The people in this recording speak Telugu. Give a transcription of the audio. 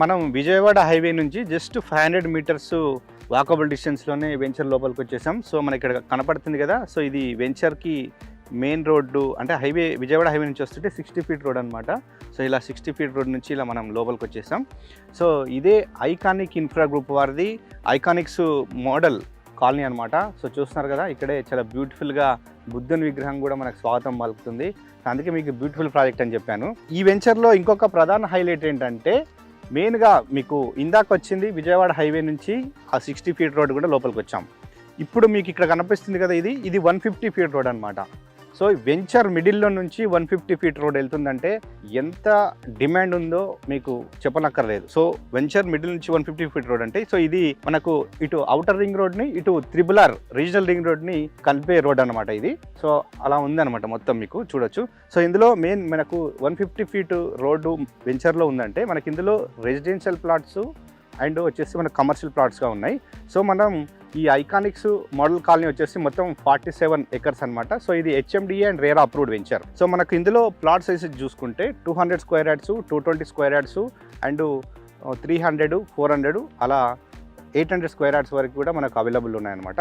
మనం విజయవాడ హైవే నుంచి just five hundred meters walkable డిస్టెన్స్లోనే venture లోపలికి వచ్చేసాం. సో మనకి ఇక్కడ కనపడుతుంది కదా సో ఇది వెంచర్కి మెయిన్ రోడ్డు అంటే హైవే విజయవాడ హైవే నుంచి వస్తుంటే సిక్స్టీ ఫీట్ రోడ్ అనమాట సో ఇలా సిక్స్టీ ఫీట్ రోడ్ నుంచి ఇలా మనం లోపలికి వచ్చేసాం. సో ఇదే ఐకానిక్ ఇన్ఫ్రా గ్రూప్ వారిది. ఐకానిక్స్ మోడల్ కాలనీ అనమాట సో చూస్తున్నారు కదా ఇక్కడే చాలా బ్యూటిఫుల్గా బుద్ధుని విగ్రహం కూడా మనకు స్వాగతం పలుకుతుంది. అందుకే మీకు బ్యూటిఫుల్ ప్రాజెక్ట్ అని చెప్పాను. ఈ వెంచర్లో ఇంకొక ప్రధాన హైలైట్ ఏంటంటే మెయిన్గా మీకు ఇందాక వచ్చింది విజయవాడ హైవే నుంచి ఆ సిక్స్టీ ఫీట్ రోడ్ కూడా లోపలికి వచ్చాం ఇప్పుడు మీకు ఇక్కడ కనిపిస్తుంది కదా ఇది ఇది వన్ ఫిఫ్టీ ఫీట్ రోడ్ అనమాట సో వెంచర్ మిడిల్లో నుంచి వన్ ఫిఫ్టీ ఫీట్ రోడ్ వెళ్తుందంటే ఎంత డిమాండ్ ఉందో మీకు చెప్పనక్కర్లేదు. సో వెంచర్ మిడిల్ నుంచి వన్ ఫిఫ్టీ ఫీట్ రోడ్ అంటే సో ఇది మనకు ఇటు అవుటర్ రింగ్ రోడ్ని ఇటు త్రిబులార్ రీజనల్ రింగ్ రోడ్ని కలిపే రోడ్ అనమాట ఇది. సో అలా ఉందన్నమాట మొత్తం మీకు చూడొచ్చు. సో ఇందులో మెయిన్ మనకు వన్ ఫిఫ్టీ ఫీట్ రోడ్డు వెంచర్లో ఉందంటే మనకి ఇందులో రెసిడెన్షియల్ ప్లాట్స్ అండ్ వచ్చేసి మన కమర్షియల్ ప్లాట్స్గా ఉన్నాయి. సో మనం ఈ ఐకానిక్స్ మోడల్ కాలనీ వచ్చేసి మొత్తం ఫార్టీ సెవెన్ ఎకర్స్ అనమాట సో ఇది HMDA and RERA approved venture so మనకు ఇందులో ప్లాట్ సైజెస్ చూసుకుంటే two hundred square yards two twenty square yards and three hundred four hundred అలా ఎయిట్ హండ్రెడ్ స్క్వేర్ యార్డ్స్ వరకు కూడా మనకు అవైలబుల్ ఉన్నాయన్నమాట.